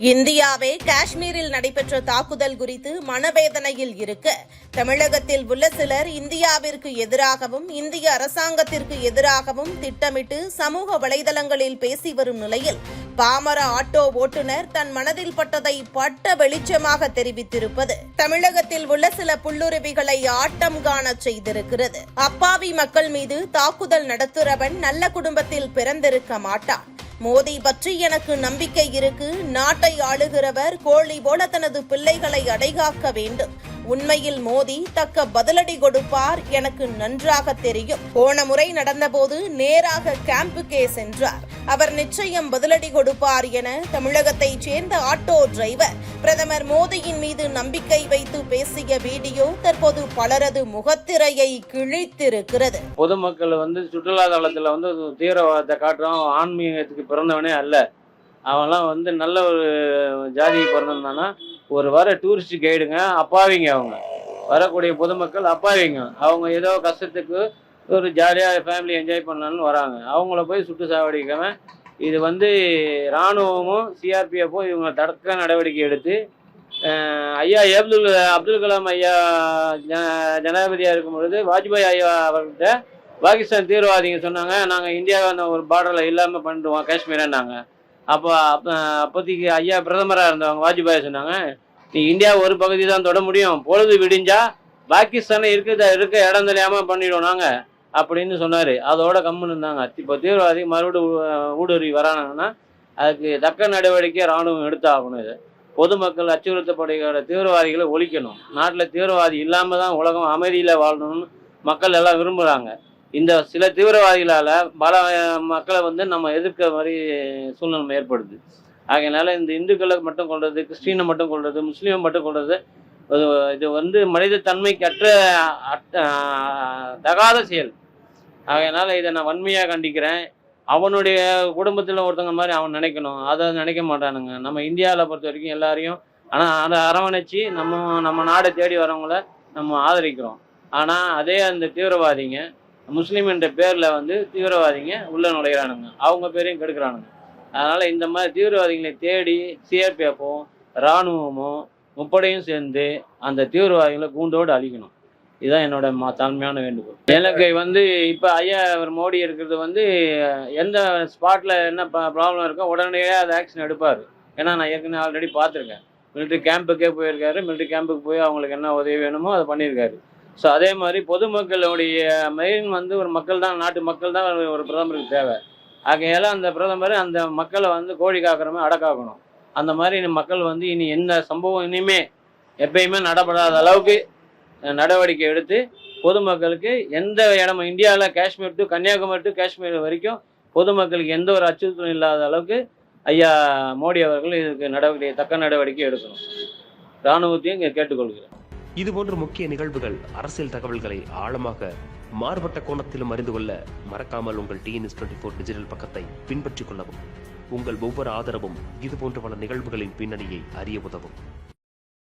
இந்தியாவே காஷ்மீரில் நடைபெற்ற தாக்குதல் குறித்து மனவேதனையில் இருக்க தமிழகத்தில் உள்ள சிலர் இந்தியாவிற்கு எதிராகவும் இந்திய அரசாங்கத்திற்கு எதிராகவும் திட்டமிட்டு சமூக வலைதளங்களில் பேசி வரும் நிலையில் பாமர ஆட்டோ ஓட்டுநர் தன் மனதில் பட்டதை பட்ட வெளிச்சமாக தெரிவித்திருப்பது தமிழகத்தில் உள்ள சில புல்லுருவிகளை ஆட்டம் காணச் செய்திருக்கிறது. அப்பாவி மக்கள் மீது தாக்குதல் நடத்துறவன் நல்ல குடும்பத்தில் பிறந்திருக்க மாட்டான். மோடி பற்றி எனக்கு நம்பிக்கை இருக்கு. நாட்டை ஆளுகிறவர் கோழி போல தனது பிள்ளைகளை அடைகாக்க வேண்டும். உண்மையில் மோடி தக்க பதிலடி கொடுப்பார் எனக்கு நன்றாக தெரியும். போன முறை நடந்தபோது நேராக கேம்புக்கே சென்றார். அவர் நிச்சயம் பதிலடி கொடுப்பார் என தமிழகத்தைச் சேர்ந்த ஆட்டோ டிரைவர் பிரதமர் மோடியின் மீது நம்பிக்கை வைத்து பேசிய வீடியோ தற்போது பலரது முகத்திரையை கிழித்திருக்கிறது. பொதுமக்கள் வந்து சுற்றுலா தளத்தில் வந்து தீவிரவாதத்தை காட்டுறோம். ஆன்மீகத்துக்கு பிறந்தவனே அல்ல. அவன்லாம் வந்து நல்ல ஒரு ஜாதி பிறந்திருந்தானா ஒரு வர டூரிஸ்ட் கைடுங்க அப்பாவிங்க அவங்க. வரக்கூடிய பொதுமக்கள் அப்பாவிங்க. அவங்க ஏதோ கஷ்டத்துக்கு ஒரு ஜாலியாக ஃபேமிலி என்ஜாய் பண்ணலான்னு வராங்க. அவங்கள போய் சுட்டு சாவடிக்காம இது வந்து இராணுவமும் சிஆர்பிஎஃப்பும் இவங்க தடுக்க நடவடிக்கை எடுத்து ஐயா அப்துல் அப்துல் கலாம் ஐயா ஜனாதிபதியாக இருக்கும் பொழுது வாஜ்பாய் ஐயா அவர்கிட்ட பாகிஸ்தான் தீவிரவாதிங்க சொன்னாங்க நாங்கள் இந்தியாவை ஒரு பார்டரில் இல்லாமல் பண்ணிடுவோம் காஷ்மீரன்னாங்க அப்போ அப்போ அப்போதைக்கு ஐயா பிரதமராக இருந்தவங்க வாஜ்பாய் சொன்னாங்க நீ இந்தியா ஒரு பகுதி தான் தொட முடியும் பொழுது விடிஞ்சா பாகிஸ்தானை இருக்க இருக்க இடம் தெரியாமல் பண்ணிடுவோம் நாங்கள் அப்படின்னு சொன்னார். அதோட கம்முன்னு இருந்தாங்க. இப்போ தீவிரவாதி மறுபடியும் ஊடுருவி வரானாங்கன்னா அதுக்கு தக்க நடவடிக்கை ராணுவம் எடுத்தாகணும் இது. பொதுமக்கள் அச்சுறுத்தப்படுகிற தீவிரவாதிகளை ஒழிக்கணும். நாட்டில் தீவிரவாதி இல்லாமல் தான் உலகம் அமைதியில் வாழணும்னு மக்கள் எல்லாம் விரும்புகிறாங்க இந்த சில தீவிரவாதிகளால் பல மக்களை வந்து நம்ம எதிர்க்க மாதிரி சூழ்நிலை ஏற்படுது. ஆகையினால இந்த இந்துக்களை மட்டும் கொள்வது கிறிஸ்டினை மட்டும் கொள்வது முஸ்லீமை மட்டும் கொள்வது இது- இது வந்து மனித தன்மைக்கற்ற தகாத செயல். அதனால் இதை நான் வன்மையாக கண்டிக்கிறேன். அவனுடைய குடும்பத்தில் ஒருத்தங்க மாதிரி அவன் நினைக்கணும். அதை நினைக்க மாட்டானுங்க. நம்ம இந்தியாவில் பொறுத்த வரைக்கும் எல்லாரையும் ஆனால் அதை அரவணைச்சி நம்ம நம்ம நாடை தேடி வரவங்கள நம்ம ஆதரிக்கிறோம். ஆனால் அதே அந்த தீவிரவாதிங்க முஸ்லீம் என்ற பேரில் வந்து தீவிரவாதிங்க உள்ளே நுழையிறானுங்க. அவங்க பேரையும் கெடுக்கிறானுங்க. அதனால் இந்த மாதிரி தீவிரவாதிகளை தேடி சிஆர்பிஎஃப்பும் இராணுவமும் முப்படையும் சேர்ந்து அந்த தீவிரவாதிகளை கூண்டோடு அழிக்கணும். இதுதான் என்னோட மா தாழ்மையான வேண்டுகோள். எனக்கு வந்து இப்போ ஐயா அவர் மோடி இருக்கிறது வந்து எந்த ஸ்பாட்டில் என்ன ப்ராப்ளம் இருக்கோ உடனடியாக அதை ஆக்ஷன் எடுப்பார். ஏன்னா நான் ஏற்கனவே ஆல்ரெடி பார்த்துருக்கேன். மிலிட்ரி கேம்புக்கே போயிருக்காரு. மிலிட்ரி கேம்புக்கு போய் அவங்களுக்கு என்ன உதவி வேணுமோ அதை பண்ணியிருக்காரு. ஸோ அதே மாதிரி பொதுமக்களுடைய மெயின் வந்து ஒரு மக்கள் தான் நாட்டு மக்கள் தான் ஒரு- பிரதமருக்கு தேவை. ஆகையால் அந்த பிரதமர் அந்த மக்களை வந்து கோழி காக்கிற மாதிரி அடக்காக்கணும். அந்த மாதிரி மக்கள் வந்து இனி எந்த சம்பவம் இனிமே எப்பயுமே நடப்படாத அளவுக்கு நடவடிக்கை எடுத்து பொதுமக்களுக்கு எந்த இடமும் இந்தியாவில் காஷ்மீர் டு கன்னியாகுமரி டு காஷ்மீர் வரைக்கும் பொதுமக்களுக்கு எந்த ஒரு அச்சுறுத்தலும் இல்லாத அளவுக்கு ஐயா மோடி அவர்கள் இதுக்கு நடவடிக்கை தக்க நடவடிக்கை எடுக்கணும். இராணுவத்தையும் இங்கே கேட்டுக்கொள்கிறேன். இதுபோன்ற முக்கிய நிகழ்வுகள் அரசியல் தகவல்களை ஆழமாக மாறுபட்ட கோணத்திலும் அறிந்து கொள்ள மறக்காமல் உங்கள் டிஎன்எஸ் டுவெண்ட்டி ஃபோர் டிஜிட்டல் பக்கத்தை பின்பற்றிக் கொள்ளவும். உங்கள் ஒவ்வொரு ஆதரவும் இதுபோன்ற பல நிகழ்வுகளின் பின்னணியை அறிய உதவும்.